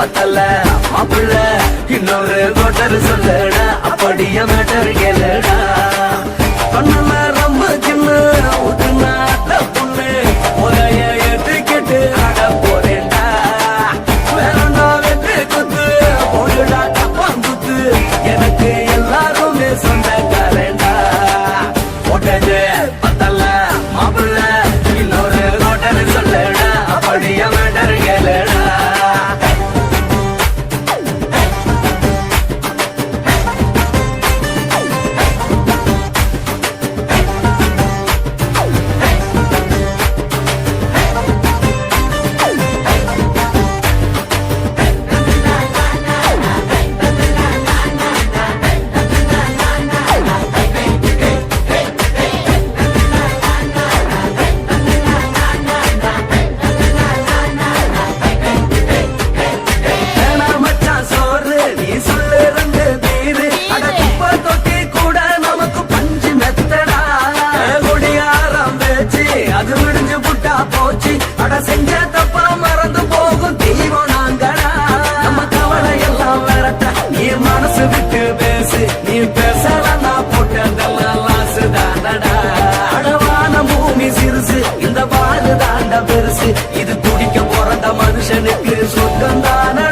பத்தல மாப்பிள்ள இன்னொரு கோட்டர் சொல்லட. அப்படியே மேட்டர் கேளுடா. மனுஷனுக்கு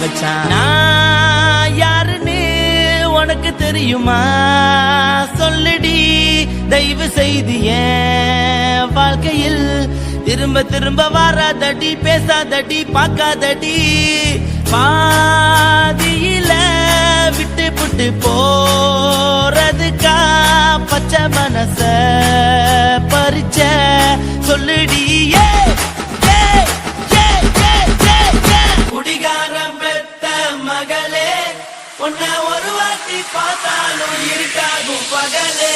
வச்சான் நான் யாருன்னு உனக்கு தெரியுமா? சொல்லுடி தயவு செய்து வாழ்க்கையில் திரும்ப திரும்ப வராதடி பேசாதடி பார்க்காதடி. பாதியில விட்டு புட்டு போறதுக்கா பச்சை மனச பறிச்ச சொல்லுடியே உன்னை ஒரு வாட்டி பார்த்தாலும் இருக்காகும் பகலே.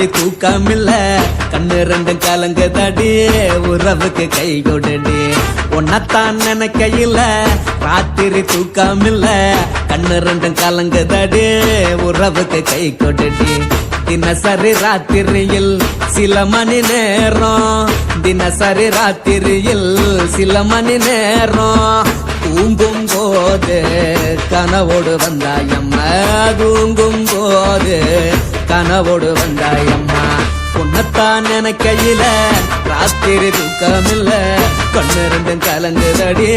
ராத்திரி தூக்கமில்ல கண்ணு ரெண்டும் கலங்குதடி உறவுக்கு கை கொடுடி. உன்னத்தான் நினைக்கையில ராத்திரி தூக்கமில்ல கண்ணு ரெண்டும் கலங்க தடி உறவுக்கு கை கொடுடி. தினசரி ராத்திரியில் சில மணி நேரம் தினசரி ராத்திரியில் சில மணி நேரம். தூங்கும் போது கனவோடு வந்தாயம்மா தூங்கும் போது கனவோடு வந்தாய் அம்மா உன்னத்தான் நினைக்கையில ராத்திரி தூக்கமில்ல. கண்ணு ரெண்டும் கலங்குதடி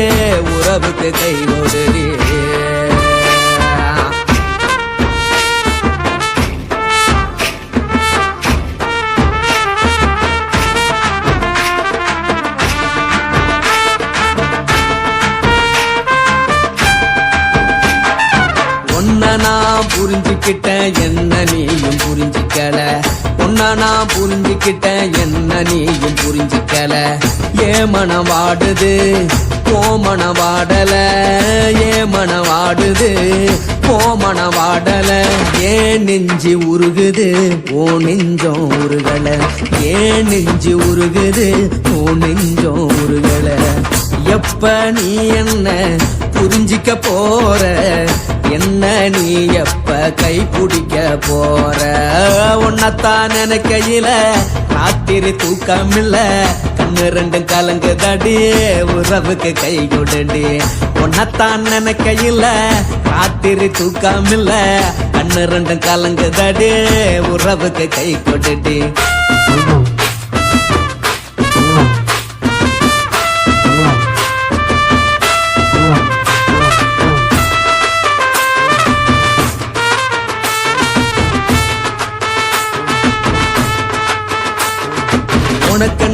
உறவுக்கு கை ஓடுடி உன்ன நான் புரிஞ்சுக்கிட்டேன் என்ன நீயும் புரிஞ்சுக்கல? உன்ன நான் புரிஞ்சுக்கிட்டேன் என்ன நீயும் புரிஞ்சுக்கல? ஏ மனம் வாடுது? ஓ வாடல. ஏ வாடுது? கோமண வாடல. ஏன் நெஞ்சு உருகுது? ஓ நெஞ்சம் உருகல. ஏன் நெஞ்சு உருகுது? ஓ நெஞ்சம் உருகல. எப்ப நீ என்ன புரிஞ்சிக்க போற? என்ன நீ எப்ப கை பிடிக்க போற? உன்னத்தான் நினைக்கையில ராத்திரி தூக்கம் இல்ல கண்ணு ரெண்டும் கலங்கு தடி உறவுக்கு கை கொடுடி. உன்னத்தான் நினைக்கையில ராத்திரி தூக்கம் இல்ல கண்ணு ரெண்டும் கலங்கு தடி உறவுக்கு கை கொடுடி.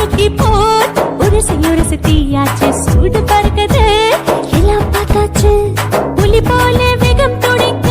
அன்னைக்கு போர் உரசி உரசி தீயாச்சு சூடு பறக்குது. எல்லாம் பார்த்தாச்சு. புலி போல வேகம் துடைக்க